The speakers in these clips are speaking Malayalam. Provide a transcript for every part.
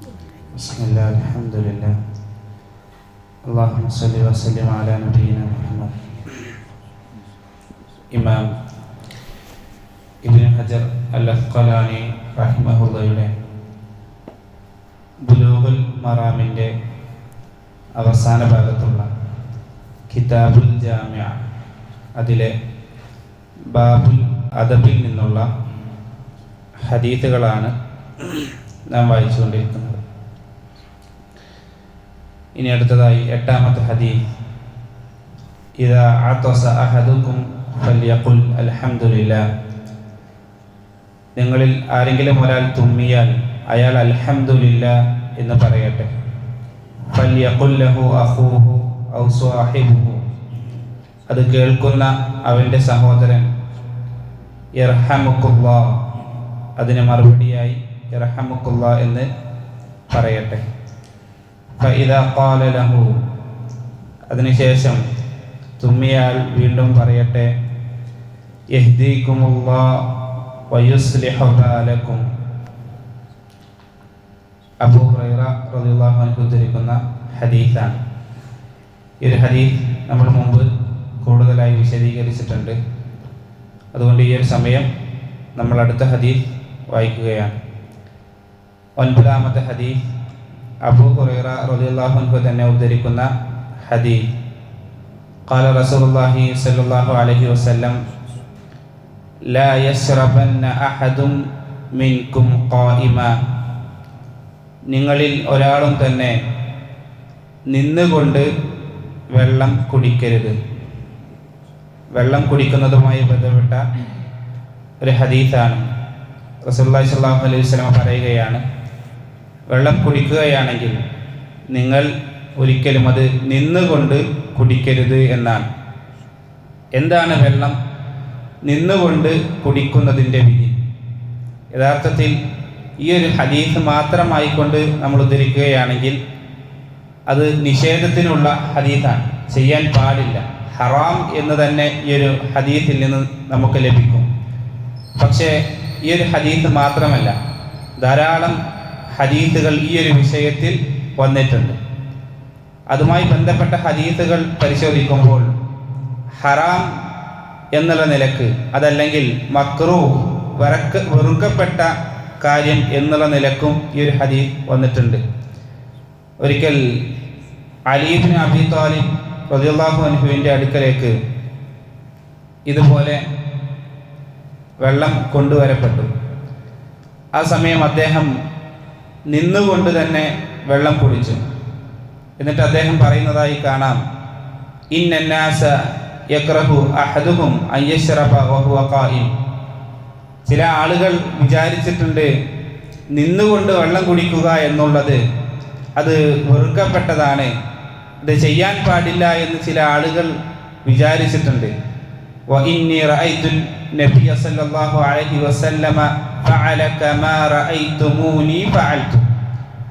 ബിസ്മില്ലാ അൽഹംദുലില്ലാ അല്ലാഹുമ്മ സ്വല്ലി വസല്ലിം അലാ നബിയിന മുഹമ്മദ്. ഇമാം ഇബ്നു ഹജർ അൽ അസ്ഖലാനി റഹിമഹുള്ളയുടെ ബുലൂഗുൽ മറാമിന്റെ അവസാന ഭാഗത്തുള്ള കിതാബുൽ ജാമ്യ അതിലെ ബാബുൽ അദബിൽ നിന്നുള്ള ഹദീത്തുകളാണ് നാം വായിച്ചുകൊണ്ടിരിക്കുന്നത്. ഇനി അടുത്തതായി എട്ടാമത്തെ ഹദീസ്. നിങ്ങളിൽ ആരെങ്കിലും ഒരാൾ തുമ്മിയാൽ അയാൾ അൽഹംദുലില്ല എന്ന് പറയട്ടെ. ഔ സ്വാഹിബുഹു. അത് കേൾക്കുന്ന അവന്റെ സഹോദരൻ അതിന് മറുപടിയായി എന്ന് പറയട്ടെ. അതിനുശേഷം തുമ്മിയാൽ വീണ്ടും പറയട്ടെ. ബാലക്കും അബൂ റളിയല്ലാഹു അൻഹു ഉദ്ധരിക്കുന്ന ഹദീസാണ്. ഈ ഒരു ഹദീസ് നമ്മൾ മുമ്പ് കൂടുതലായി വിശദീകരിച്ചിട്ടുണ്ട്. അതുകൊണ്ട് ഈ ഒരു സമയം നമ്മൾ അടുത്ത ഹദീസ് വായിക്കുകയാണ്. ഒൻപതാമത്തെ ഹദീസ് അബൂ ഹുറൈറ റളിയല്ലാഹു അൻഹു തന്നെ ഉദ്ധരിക്കുന്ന ഹദീസ് قال رسول الله صلى الله عليه وسلم لا يشربن أحد منكم قائما നിങ്ങളിൽ ഒരാളും തന്നെ നിന്നുകൊണ്ട് വെള്ളം കുടിക്കരുത് വെള്ളം കുടിക്കുന്നതുമായി ബന്ധപ്പെട്ട ഒരു ഹദീസാണ് റസൂല്ലാ സ്വല്ലാഹു അലൈഹി വസ്ലമ പറയുകയാണ് വെള്ളം കുടിക്കുകയാണെങ്കിൽ നിങ്ങൾ ഒരിക്കലും അത് നിന്നുകൊണ്ട് കുടിക്കരുത് എന്നാണ്. എന്താണ് വെള്ളം? നിന്നുകൊണ്ട് കുടിക്കുന്നതിന്റെ വിധി. യഥാർത്ഥത്തിൽ ഈ ഒരു ഹദീസ് മാത്രമായിക്കൊണ്ട് നമ്മൾ ഉദ്ധരിക്കുകയാണെങ്കിൽ അത് നിഷേധത്തിനുള്ള ഹദീസാണ്. ചെയ്യാൻ പാടില്ല. ഹറാം എന്ന് തന്നെ ഈ ഒരു ഹദീസിൽ നിന്ന് നമുക്ക് ലഭിക്കും. പക്ഷേ ഈ ഒരു ഹദീസ് മാത്രമല്ല. ധാരാളം ഹദീസുകൾ ഈ ഒരു വിഷയത്തിൽ വന്നിട്ടുണ്ട്. അതുമായി ബന്ധപ്പെട്ട ഹദീസുകൾ പരിശോധിക്കുമ്പോൾ ഹറാം എന്നുള്ള നിലയ്ക്ക് അതല്ലെങ്കിൽ മക്രൂ വറക്ക് വെറുക്കപ്പെട്ട കാര്യം എന്നുള്ള നിലക്കും ഈ ഒരു ഹദീസ് വന്നിട്ടുണ്ട്. ഒരിക്കൽ അലീബിൻ അബി താലിബ് റതിയുള്ളാഹു അനുഭവിന്റെ അടുക്കലേക്ക് ഇതുപോലെ വെള്ളം കൊണ്ടുവരപ്പെട്ടു. ആ സമയം അദ്ദേഹം നിന്നുകൊണ്ട് തന്നെ വെള്ളം കുടിച്ചു. എന്നിട്ട് അദ്ദേഹം പറയുന്നതായി കാണാം. ഇന്നാസ യക്രഹു അഹദുഹും ഖായിം. ചില ആളുകൾ വിചാരിച്ചിട്ടുണ്ട് നിന്നുകൊണ്ട് വെള്ളം കുടിക്കുക എന്നുള്ളത് അത് വെറുക്കപ്പെട്ടതാണ്. ഇത് ചെയ്യാൻ പാടില്ല എന്ന് ചില ആളുകൾ വിചാരിച്ചിട്ടുണ്ട്. وإني رأيت النبي صلى الله عليه وسلم فعل كما رأيتموني فعلت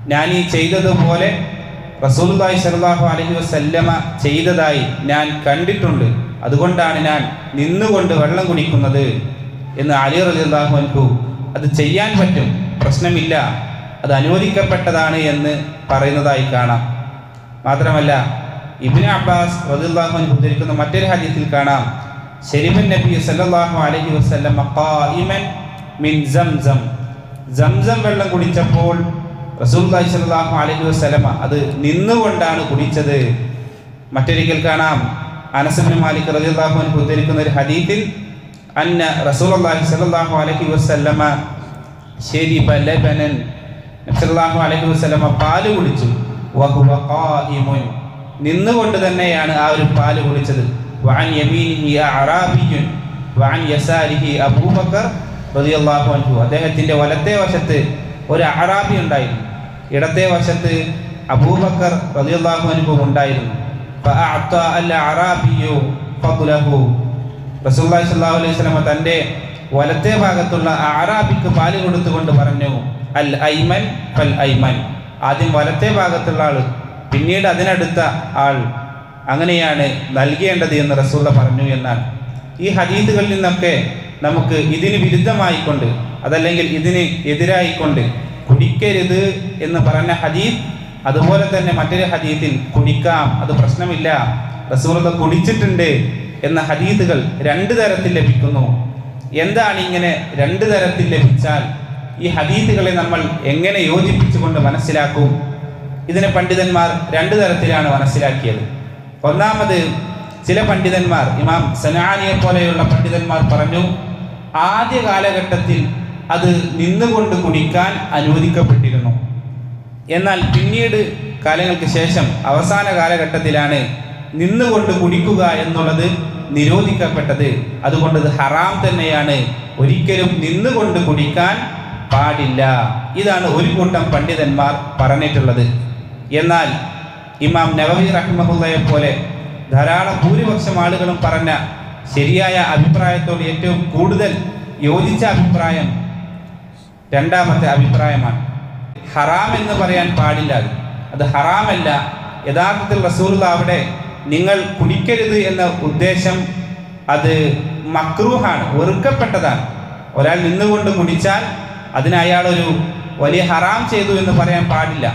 ഞാൻ ഈ ചെയ്തതുപോലെ റസൂലുള്ളാഹി സ്വല്ലല്ലാഹു അലൈഹി വസല്ലമ ചെയ്തതായി ഞാൻ കണ്ടിട്ടുണ്ട് അതുകൊണ്ടാണ് ഞാൻ നിന്നുകൊണ്ട് വെള്ളം കുടിക്കുന്നത് എന്ന് അലി റളിയല്ലാഹു അൻഹു അത് ചെയ്യാൻ പറ്റും പ്രശ്നമില്ല അത് അനുവദിക്കപ്പെട്ടതാണ് എന്ന് പറയുന്നതായി കാണാം മാത്രമല്ല ഇബ്നു അബ്ബാസ് റളിയല്ലാഹു അൻഹു ഉദ്ധരിക്കുന്ന മറ്റൊരു ഹദീസിൽ കാണാം ശരിബൻ നബി സല്ലല്ലാഹു അലൈഹി ഖായിമൻ മിൻ സംസം. സംസം വെള്ളം കുടിച്ചപ്പോൾ റസൂൽദായി സല്ലാഹു അലൈഹി വസല്ലമ അത് നിന്നുകൊണ്ടാണ് കുടിച്ചത്. മറ്റൊരിക്കൽ കാണാം. അനസ് ഇബ്നു മാലിക് അൻഹു ഉദ്ധരിക്കുന്ന ഒരു ഹദീസിൽ അന്ന റസൂൽ അള്ളാഹി അലൈഹി വസല്ലമ വസ്ലമ ലബനൻ ബലബനൻ സല്ലല്ലാഹു അലൈഹി വസല്ലമ പാൽ കുടിച്ചു. നിന്നുകൊണ്ട് തന്നെയാണ് ആ ഒരു പാൽ കുടിച്ചത്. വഅൻ وعن يساره أبو بكر رضي الله അൻഹു അദ്ദേഹത്തിന്റെ വലത്തെ വശത്ത് ഒരു അറാബി ഉണ്ടായിരുന്നു. ഇടത്തെ വശത്ത് അബൂബക്കർ റളിയല്ലാഹു അൻഹു ഉണ്ടായിരുന്നു. അൽ അറാബിയു ഫദ്ലഹു റസൂലുള്ളാഹി സ്വല്ലല്ലാഹു അലൈഹി വസല്ലം തന്റെ വലത്തെ ഭാഗത്തുള്ള അറാബിക്ക് പാൽ കൊടുത്തുകൊണ്ട് പറഞ്ഞു അൽ ഐമൻ ഫൽ ഐമൻ ആദ്യം വലത്തെ ഭാഗത്തുള്ള ആൾ പിന്നീട് അതിനടുത്ത ആൾ അങ്ങനെയാണ് നൽകേണ്ടത് എന്ന് റസൂള്ള പറഞ്ഞു എന്നാണ് ഈ ഹദീദുകളിൽ നിന്നൊക്കെ നമുക്ക് ഇതിന് വിരുദ്ധമായിക്കൊണ്ട് അതല്ലെങ്കിൽ ഇതിന് എതിരായിക്കൊണ്ട് കുടിക്കരുത് എന്ന് പറഞ്ഞ ഹദീസ് അതുപോലെ തന്നെ മറ്റൊരു ഹദീത്തിൽ കുടിക്കാം അത് പ്രശ്നമില്ല റസൂലത കുടിച്ചിട്ടുണ്ട് എന്ന ഹദീദുകൾ രണ്ട് തരത്തിൽ ലഭിക്കുന്നു. എന്താണ് ഇങ്ങനെ രണ്ട് തരത്തിൽ ലഭിച്ചാൽ? ഈ ഹദീദുകളെ നമ്മൾ എങ്ങനെ യോജിപ്പിച്ചുകൊണ്ട് മനസ്സിലാക്കും? ഇതിനെ പണ്ഡിതന്മാർ രണ്ട് തരത്തിലാണ് മനസ്സിലാക്കിയത്. ഒന്നാമത് ചില പണ്ഡിതന്മാർ ഇമാം സനാനിയെ പോലെയുള്ള പണ്ഡിതന്മാർ പറഞ്ഞു ആദ്യ കാലഘട്ടത്തിൽ അത് നിന്നുകൊണ്ട് കുടിക്കാൻ അനുവദിക്കപ്പെട്ടിരുന്നു. എന്നാൽ പിന്നീട് കാലങ്ങൾക്ക് ശേഷം അവസാന കാലഘട്ടത്തിലാണ് നിന്നുകൊണ്ട് കുടിക്കുക എന്നുള്ളത് നിരോധിക്കപ്പെട്ടത്. അതുകൊണ്ട് അത് ഹറാം തന്നെയാണ്. ഒരിക്കലും നിന്നുകൊണ്ട് കുടിക്കാൻ പാടില്ല. ഇതാണ് ഒരു കൂട്ടം പണ്ഡിതന്മാർ പറഞ്ഞിട്ടുള്ളത്. എന്നാൽ ഇമാം നവവി റഹ്മഹുല്ലയെ പോലെ ധാരാളം ഭൂരിപക്ഷം ആളുകളും പറഞ്ഞ ശരിയായ അഭിപ്രായത്തോട് ഏറ്റവും കൂടുതൽ യോജിച്ച അഭിപ്രായം രണ്ടാമത്തെ അഭിപ്രായമാണ്. ഹറാം എന്ന് പറയാൻ പാടില്ല അത് ഹറാമല്ല. യഥാർത്ഥത്തിൽ റസൂലുള്ള അവിടെ നിങ്ങൾ കുടിക്കരുത് എന്ന ഉദ്ദേശം അത് മക്രൂഹാണ് വെറുക്കപ്പെട്ടതാണ്. ഒരാൾ നിന്നുകൊണ്ട് കുടിച്ചാൽ അതിന് അയാൾ ഒരു വലിയ ഹറാം ചെയ്തു എന്ന് പറയാൻ പാടില്ല.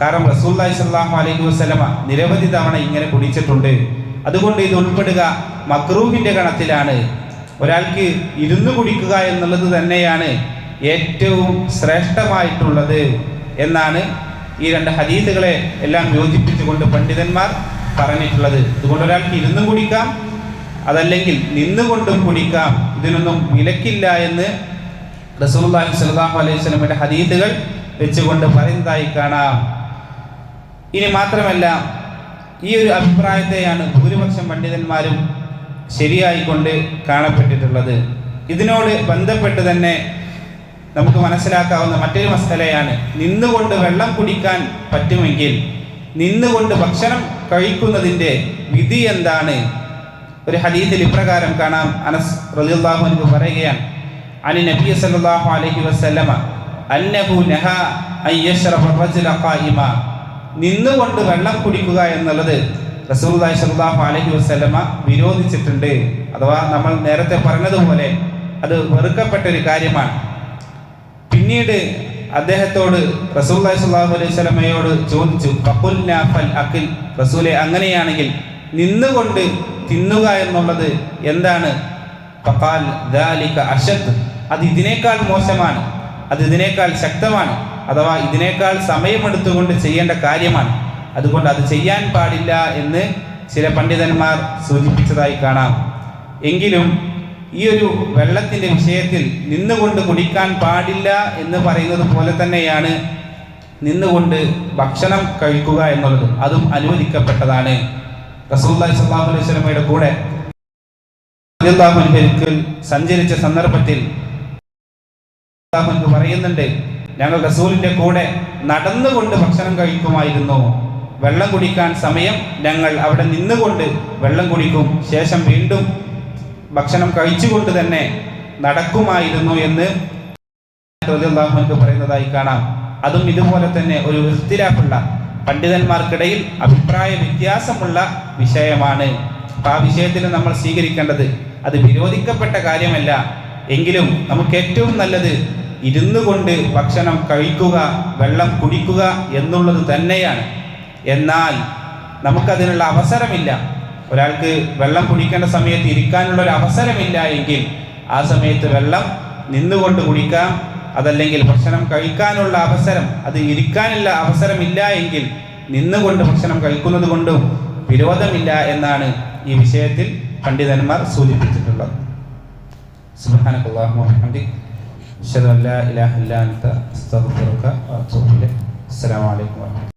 കാരണം റസൂല്ലായി സല്ലാഹു അലൈഹി വസ്ലമ നിരവധി തവണ ഇങ്ങനെ കുടിച്ചിട്ടുണ്ട്. അതുകൊണ്ട് ഇത് ഉൾപ്പെടുക മക്രൂഹിന്റെ ഗണത്തിലാണ്. ഒരാൾക്ക് ഇരുന്ന് കുടിക്കുക എന്നുള്ളത് തന്നെയാണ് ഏറ്റവും ശ്രേഷ്ഠമായിട്ടുള്ളത് എന്നാണ് ഈ രണ്ട് ഹദീസുകളെ എല്ലാം യോജിപ്പിച്ചുകൊണ്ട് പണ്ഡിതന്മാർ പറഞ്ഞിട്ടുള്ളത്. അതുകൊണ്ട് ഒരാൾക്ക് ഇരുന്നും കുടിക്കാം അതല്ലെങ്കിൽ നിന്നുകൊണ്ടും കുടിക്കാം. ഇതിനൊന്നും വിലക്കില്ല എന്ന് റസൂൽ അലൈഹി സ്വലാഹു അലൈഹി സ്വലമിന്റെ ഹദീസുകൾ വെച്ചുകൊണ്ട് പറയുന്നതായി കാണാം. ഇനി മാത്രമല്ല ഈ ഒരു അഭിപ്രായത്തെയാണ് ഭൂരിപക്ഷം പണ്ഡിതന്മാരും ശരിയായിക്കൊണ്ട് കാണപ്പെട്ടിട്ടുള്ളത്. ഇതിനോട് ബന്ധപ്പെട്ട് തന്നെ നമുക്ക് മനസ്സിലാക്കാവുന്ന മറ്റൊരു മസലയാണ് നിന്നുകൊണ്ട് വെള്ളം കുടിക്കാൻ പറ്റുമെങ്കിൽ നിന്നുകൊണ്ട് ഭക്ഷണം കഴിക്കുന്നതിന്റെ വിധി എന്താണ്? ഒരു ഹദീസിൽ ഇപ്രകാരം കാണാം. അനസ് റളിയല്ലാഹു അൻഹു പറയുകയാണ് അനി നബി സല്ലല്ലാഹു അലൈഹി വസല്ലമ അന്നഹു നഹ അൻ റജുല ഖായിമ. നിന്നുകൊണ്ട് വെള്ളം കുടിക്കുക എന്നുള്ളത് റസൂലുള്ളാഹി സ്വല്ലല്ലാഹു അലഹി വസ്ലമ വിരോധിച്ചിട്ടുണ്ട്. അഥവാ നമ്മൾ നേരത്തെ പറഞ്ഞതുപോലെ അത് വെറുക്കപ്പെട്ട ഒരു കാര്യമാണ്. പിന്നീട് അദ്ദേഹത്തോട് റസൂലുള്ളാഹി സുല്ലാഹു അലൈഹി സ്വലമയോട് ചോദിച്ചു കപ്പുൽ നാഫൽ അഖിൽ. റസൂലെ അങ്ങനെയാണെങ്കിൽ നിന്നുകൊണ്ട് തിന്നുക എന്നുള്ളത് എന്താണ്? ഫഖാൽ ദാലിക അത് ഇതിനേക്കാൾ മോശമാണ്. അത് ഇതിനേക്കാൾ ശക്തമാണ്. അഥവാ ഇതിനേക്കാൾ സമയമെടുത്തുകൊണ്ട് ചെയ്യേണ്ട കാര്യമാണ്. അതുകൊണ്ട് അത് ചെയ്യാൻ പാടില്ല എന്ന് ചില പണ്ഡിതന്മാർ സൂചിപ്പിച്ചതായി കാണാം. എങ്കിലും ഈ ഒരു വെള്ളത്തിന്റെ വിഷയത്തിൽ നിന്നുകൊണ്ട് കുടിക്കാൻ പാടില്ല എന്ന് പറയുന്നത് പോലെ തന്നെയാണ് നിന്നുകൊണ്ട് ഭക്ഷണം കഴിക്കുക എന്നുള്ളത്. അതും അനുവദിക്കപ്പെട്ടതാണ്. സ്വല്ലാഹു അലൈഹി കൂടെ സഞ്ചരിച്ച സന്ദർഭത്തിൽ പറയുന്നുണ്ട് ഞങ്ങൾ റസൂലിന്റെ കൂടെ നടന്നുകൊണ്ട് ഭക്ഷണം കഴിക്കുമായിരുന്നു. വെള്ളം കുടിക്കാൻ സമയം ഞങ്ങൾ അവിടെ നിന്നുകൊണ്ട് വെള്ളം കുടിക്കും. ശേഷം വീണ്ടും ഭക്ഷണം കഴിച്ചുകൊണ്ട് തന്നെ നടക്കുമായിരുന്നു എന്ന് അൻഹു പറയുന്നതായി കാണാം. അതും ഇതുപോലെ തന്നെ ഒരു ഇഖ്തിലാഫുള്ള പണ്ഡിതന്മാർക്കിടയിൽ അഭിപ്രായ വ്യത്യാസമുള്ള വിഷയമാണ്. ആ വിഷയത്തിൽ നമ്മൾ സ്വീകരിക്കേണ്ടത് അത് വിരോധിക്കപ്പെട്ട കാര്യമല്ല. എങ്കിലും നമുക്ക് ഏറ്റവും നല്ലത് ഇരുന്നു കൊണ്ട് ഭക്ഷണം കഴിക്കുക വെള്ളം കുടിക്കുക എന്നുള്ളത് തന്നെയാണ്. എന്നാൽ നമുക്കതിനുള്ള അവസരമില്ല. ഒരാൾക്ക് വെള്ളം കുടിക്കേണ്ട സമയത്ത് ഇരിക്കാനുള്ള ഒരു അവസരമില്ല എങ്കിൽ ആ സമയത്ത് വെള്ളം നിന്നുകൊണ്ട് കുടിക്കാം. അതല്ലെങ്കിൽ ഭക്ഷണം കഴിക്കാനുള്ള അവസരം അത് ഇരിക്കാനുള്ള അവസരമില്ല എങ്കിൽ നിന്നുകൊണ്ട് ഭക്ഷണം കഴിക്കുന്നത് കൊണ്ടും വിരോധമില്ല എന്നാണ് ഈ വിഷയത്തിൽ പണ്ഡിതന്മാർ സൂചിപ്പിച്ചിട്ടുള്ളത്. സുബ്ഹാനക്കല്ലാഹുമ്മ വബിഹംദിക് അഷ്ഹദു അല്ലാ ഇലാഹ ഇല്ലാ അൻത അസ്തഗ്ഫിറുക വഅതൂബു ഇലൈക്. അസ്സലാമു അലൈക്കും